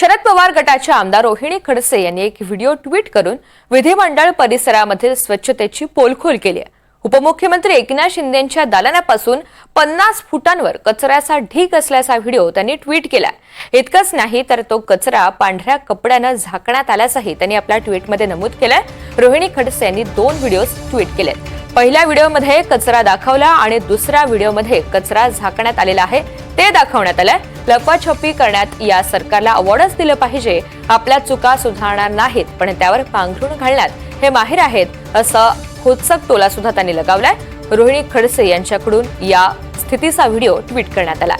शरद पवार गटाच्या आमदार रोहिणी खडसे यांनी एक व्हिडिओ ट्विट करून विधिमंडळ परिसरामधील स्वच्छतेची पोलखोल केली आहे. उपमुख्यमंत्री एकनाथ शिंदेच्या दालनापासून पन्नास फुटांवर कचऱ्याचा ढीग असल्याचा व्हिडिओ त्यांनी ट्विट केला इतकंच नाही तर तो कचरा पांढऱ्या कपड्यानं झाकण्यात आल्याचंही त्यांनी आपल्या ट्विटमध्ये नमूद केलंय. रोहिणी खडसे यांनी दोन व्हिडिओ ट्विट केलेत. पहिल्या व्हिडिओमध्ये कचरा दाखवला आणि दुसऱ्या व्हिडिओमध्ये कचरा झाकण्यात आलेला आहे. ते दाखवण्यात आलंय. लपाछपी करण्यात या सरकारला अवॉर्डच दिलं पाहिजे. आपल्या चुका सुधारणार नाहीत पण त्यावर पांघरून घालण्यात हे माहीर आहेत असं खोचक टोला सुद्धा त्यांनी लगावलाय. रोहिणी खडसे यांच्याकडून या स्थितीचा व्हिडिओ ट्विट करण्यात आला.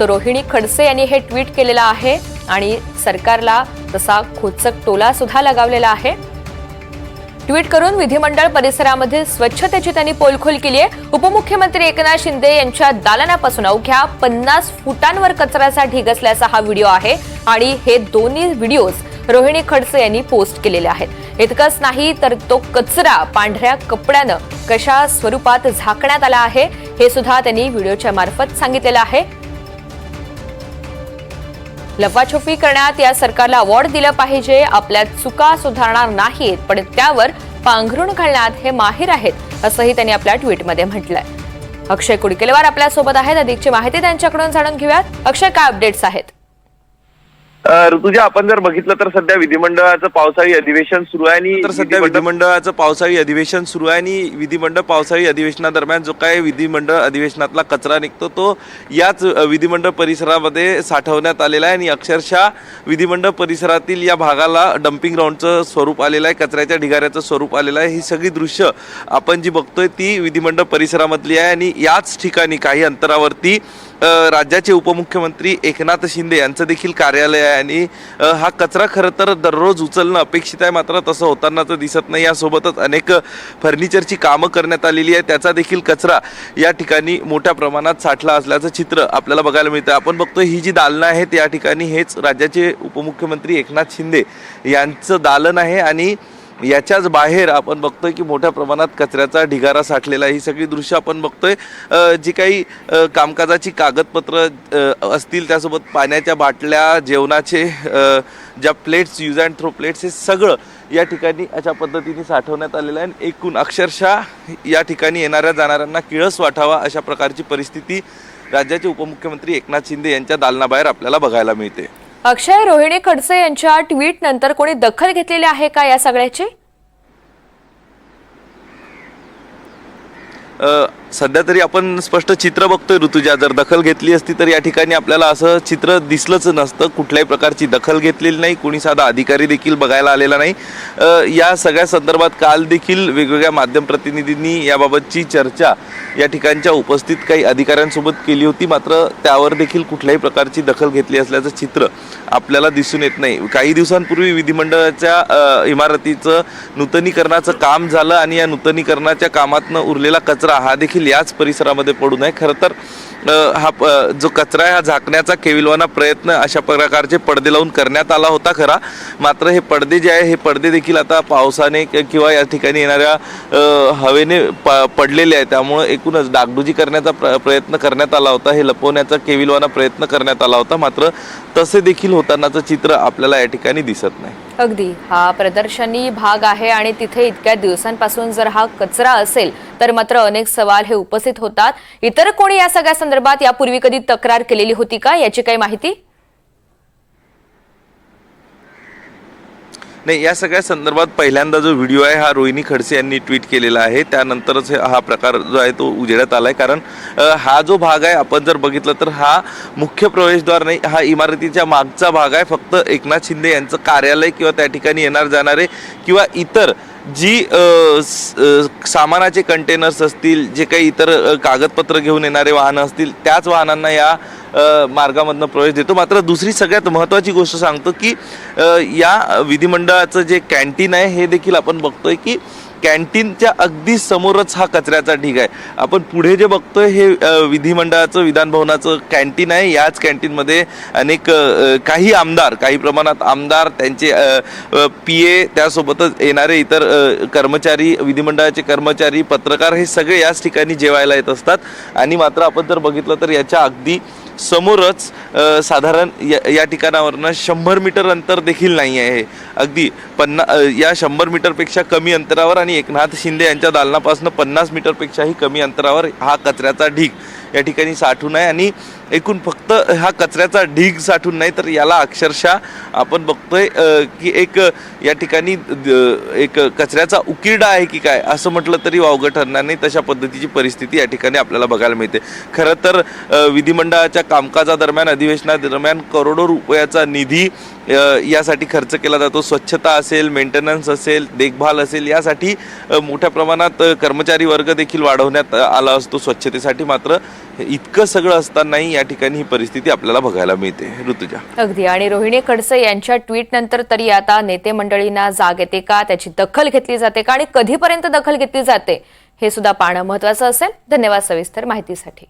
तर रोहिणी खडसे यांनी हे ट्विट केलेलं आहे. आणि सरकारला तसा खोचक टोला सुद्धा लगावलेला आहे. ट्विट करून विधिमंडळ परिसरामध्ये स्वच्छतेची त्यांनी पोलखोल केली आहे. उपमुख्यमंत्री एकनाथ शिंदे यांच्या दालनापासून अवघ्या पन्नास फुटांवर कचऱ्याचा ढीग असल्याचा हा व्हिडिओ आहे आणि हे दोन्ही व्हिडिओज रोहिणी खडसे यांनी पोस्ट केलेले आहेत. इतकंच नाही तर तो कचरा पांढऱ्या कपड्यानं कशा स्वरूपात झाकण्यात आला आहे हे सुद्धा त्यांनी व्हिडिओच्या मार्फत सांगितलेलं आहे. लपाछपी करण्यात या सरकारला अवॉर्ड दिलं पाहिजे. आपल्या चुका सुधारणार नाहीत पण त्यावर पांघरून घालण्यात हे माहीर आहेत असंही त्यांनी आपल्या ट्विटमध्ये म्हटलंय. अक्षय कुडकेलवार आपल्यासोबत आहेत. अधिकची माहिती त्यांच्याकडून जाणून घेऊयात. अक्षय काय अपडेट्स आहेत? ऋतुजा आपण जर बघितलं तर सध्या विधिमंडळाचं पावसाळी अधिवेशन सुरू आहे आणि तर सध्या विधिमंडळ- विधिमंडळाचं पावसाळी अधिवेशन सुरू आहे आणि विधिमंडळ पावसाळी अधिवेशनादरम्यान जो काय विधिमंडळ अधिवेशनातला कचरा निघतो तो याच विधिमंडळ परिसरामध्ये साठवण्यात आलेला आहे आणि अक्षरशः विधिमंडळ परिसरातील या भागाला डम्पिंग ग्राउंडचं स्वरूप आलेलं आहे कचऱ्याच्या ढिगाऱ्याचं स्वरूप आलेलं आहे. ही सगळी दृश्य आपण जी बघतोय ती विधिमंडळ परिसरामधली आहे आणि याच ठिकाणी काही अंतरावरती राज्याचे उपमुख्यमंत्री एकनाथ शिंदे यांचं देखील कार्यालय आहे आणि हा कचरा खरं तर दररोज उचलणं अपेक्षित आहे. मात्र तसं होतानाच दिसत नाही. यासोबतच अनेक फर्निचरची कामं करण्यात आलेली आहे त्याचा देखील कचरा या ठिकाणी मोठ्या प्रमाणात साठला असल्याचं चित्र आपल्याला बघायला मिळतं आपण बघतोय ही जी दालनं आहेत या ठिकाणी हेच राज्याचे उपमुख्यमंत्री एकनाथ शिंदे यांचं दालन आहे आणि याच्याच बाहेर आपण बघतोय की मोठ्या प्रमाणात कचऱ्याचा ढिगारा साठलेला ही सगळी दृश्य आपण बघतोय. जी काही कामकाजाची कागदपत्र असतील त्यासोबत पाण्याच्या बाटल्या जेवणाचे ज्या plates use and throw plates हे सगळं या ठिकाणी अशा पद्धतीने साठवण्यात आलेलं आहे. आणि एकूण अक्षरशः या ठिकाणी येणाऱ्या जाणाऱ्यांना किळस वाटावा अशा प्रकारची परिस्थिती राज्याचे उपमुख्यमंत्री एकनाथ शिंदे यांच्या दालनाबाहेर आपल्याला बघायला मिळते. अक्षय रोहिणी खडसे यांच्या ट्विट नंतर कोणी दखल घेतलेली आहे का या सगळ्याची? सध्या तरी आपण स्पष्ट चित्र बघतोय ऋतुजा. जर दखल घेतली असती तर या ठिकाणी आपल्याला असं चित्र दिसलंच नसतं. कुठल्याही प्रकारची दखल घेतलेली नाही. कोणी साधा अधिकारी देखील बघायला आलेला नाही. या सगळ्या संदर्भात काल देखील वेगवेगळ्या माध्यम प्रतिनिधींनी याबाबतची चर्चा या ठिकाणच्या उपस्थित काही अधिकाऱ्यांसोबत केली होती. मात्र त्यावर देखील कुठल्याही प्रकारची दखल घेतली असल्याचं चित्र आपल्याला दिसून येत नाही. काही दिवसांपूर्वी विधिमंडळाच्या इमारतीचं नूतनीकरणाचं काम झालं आणि या नूतनीकरणाच्या कामातनं उरलेला कचरा हा देखील याच परिसरामध्ये पडू नये. खरं तर हा जो कचरा आहे हा झाकण्याचा केविलवाना प्रयत्न अशा प्रकारचे पडदे लावून करण्यात आला होता खरा. मात्र हे पडदे जे आहे हे पडदे देखील आता पावसाने किंवा या ठिकाणी येणाऱ्या हवेने प- पडलेले आहे त्यामुळं एकूणच डागडुजी करण्याचा प्र- प्रयत्न करण्यात आला होता. हे लपवण्याचा केविलवाना प्रयत्न करण्यात आला होता. मात्र तसे देखील होतानाचं चित्र आपल्याला या ठिकाणी दिसत नाही. अगदी. हा प्रदर्शनी भाग आहे आणि तिथे इतक्या दिवसांपासून जर हा कचरा असेल तर मात्र अनेक सवाल हे उपस्थित होतात. इतर कोणी या सगळ्या संदर्भात यापूर्वी कधी तक्रार केलेली होती का? याची काही माहिती? नाही या सगळ्या संदर्भात पहिल्यांदा जो व्हिडिओ आहे हा रोहिणी खडसे यांनी ट्विट केलेला आहे. त्यानंतरच हे- हा प्रकार जो आहे तो उजेडात आहे कारण हा जो भाग आहे आपण जर बघितलं तर हा मुख्य प्रवेशद्वार नाही हा इमारतीच्या मागचा भाग आहे. फक्त एकनाथ शिंदे यांचं कार्यालय किंवा त्या ठिकाणी येणार जाणारे किंवा इतर जी स- सामानाचे कंटेनर्स असतील जे काही इतर कागदपत्र घेऊन येणारे वाहनं असतील त्याच वाहनांना या मार्गामधनं प्रवेश देतो. मात्र दुसरी सगळ्यात महत्त्वाची गोष्ट सांगतो की या विधिमंडळाचं जे कॅन्टीन आहे हे देखील आपण बघतोय की कॅन्टीनच्या अगदी समोरच हा कचऱ्याचा ढीग आहे. आपण पुढे जे बघतोय हे विधिमंडळाचं विधानभवनाचं कॅन्टीन आहे. याच कॅन्टीनमध्ये अनेक काही आमदार काही प्रमाणात आमदार त्यांचे पी ए त्यासोबतच येणारे इतर कर्मचारी विधिमंडळाचे कर्मचारी पत्रकार हे सगळे याच ठिकाणी जेवायला येत असतात. आणि मात्र आपण जर बघितलं तर याच्या अगदी समोरच साधारण या या ठिकाणावरनं शंभर मीटर अंतर देखील नाही आहे. अगदी पन्ना या शंभर मीटरपेक्षा कमी अंतरावर आणि एकनाथ शिंदे यांच्या दालनापासून पन्नास मीटरपेक्षाही कमी अंतरावर हा कचऱ्याचा ढीग. या ठिकाणी साठून आहे. आणि एकूण फक्त हा कचऱ्याचा ढीग साठून नाही तर याला अक्षरशः आपण बघतोय की एक या ठिकाणी द- एक कचऱ्याचा उकिरडा आहे की काय असं म्हटलं तरी वावगं ठरणार नाही. तशा पद्धतीची परिस्थिती या ठिकाणी आपल्याला बघायला मिळते. खरं तर विधिमंडळाच्या कामकाजादरम्यान अधिवेशनादरम्यान करोडो रुपयाचा निधी यासाठी खर्च केला जातो. स्वच्छता असेल मेंटेनन्स असेल देखभाल असेल यासाठी मोठ्या प्रमाणात कर्मचारी वर्ग देखील वाढवण्यात आला असतो स्वच्छतेसाठी मात्र. इतकं सगळं असतानाही या ठिकाणी ही परिस्थिती आपल्याला बघायला मिळते. ऋतुजा. अगदी. आणि रोहिणी खडसे यांच्या ट्विट नंतर तरी आता नेते मंडळींना जाग येते का? त्याची दखल घेतली जाते का? आणि कधीपर्यंत दखल घेतली जाते? हे सुद्धा पाहणं महत्वाचं असेल. धन्यवाद सविस्तर माहितीसाठी.